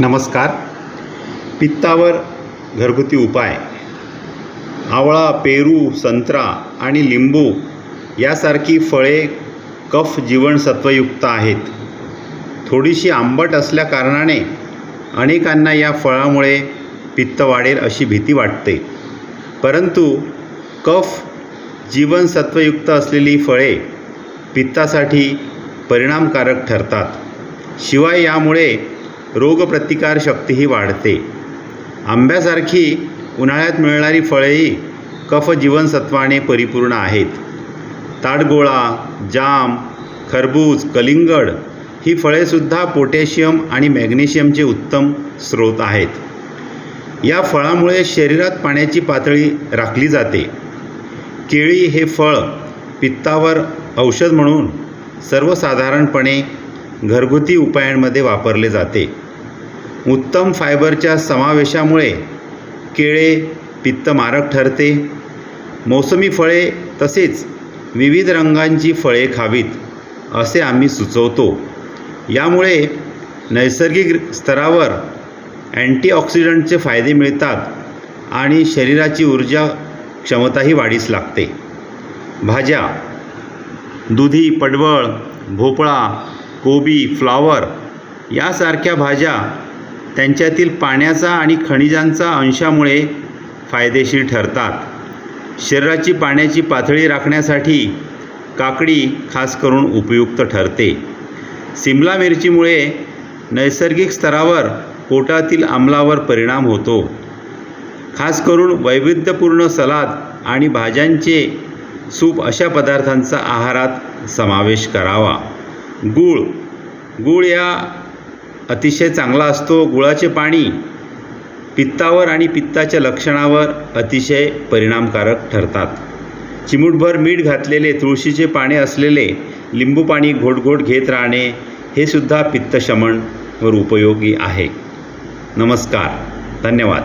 नमस्कार. पित्तावर घरगुती उपाय. आवळा पेरू संत्रा आणि लिंबू यासारखी फळे कफ जीवनसत्वयुक्त आहेत. थोडीशी आंबट असल्याकारणाने अनेकांना या फळामुळे पित्त वाढेल अशी भीती वाटते. परंतु कफ जीवनसत्वयुक्त असलेली फळे पित्तासाठी परिणामकारक ठरतात. शिवाय यामुळे रोगप्रतिकारशक्तीही वाढते. आंब्यासारखी उन्हाळ्यात मिळणारी फळेही कफ जीवनसत्वाने परिपूर्ण आहेत. ताडगोळा जाम खरबूज कलिंगड ही फळेसुद्धा पोटॅशियम आणि मॅग्नेशियमचे उत्तम स्रोत आहेत. या फळामुळे शरीरात पाण्याची पातळी राखली जाते. केळी हे फळ पित्तावर औषध म्हणून सर्वसाधारणपणे घरगुती उपायांमध्ये वापरले जाते. उत्तम फायबरच्या समावेशामुळे केळे पित्तमारक ठरते. मोसमी फळे तसेच विविध रंगांची फळे खावीत असे आम्ही सुचवतो. यामुळे नैसर्गिक स्तरावर अँटीऑक्सिडंटचे फायदे मिळतात आणि शरीराची ऊर्जा क्षमताही वाढीस लागते. भाज्या दुधी पडवळ भोपळा कोबी फ्लावर यासारख्या भाज्या त्यांच्यातील पाण्याचा आणि खनिजांचा अंशामुळे फायदेशीर ठरतात. शरीराची पाण्याची पातळी राखण्यासाठी काकडी खास करून उपयुक्त ठरते. सिमला मिरचीमुळे नैसर्गिक स्तरावर पोटातील आम्लावर परिणाम होतो. खास करून वैविध्यपूर्ण सलाद आणि भाज्यांचे सूप अशा पदार्थांचा आहारात समावेश करावा. गूळ गूळ या अतिशय चांगला असतो. गुळाचे पाणी पित्तावर आणि पित्ताच्या लक्षणावर अतिशय परिणामकारक ठरतात. चिमूटभर मीठ घातलेले तुळशीचे पाने असलेले लिंबू पाणी घोटघोट घेत राहणे हे सुद्धा पित्तशमन वर उपयोगी आहे. नमस्कार. धन्यवाद.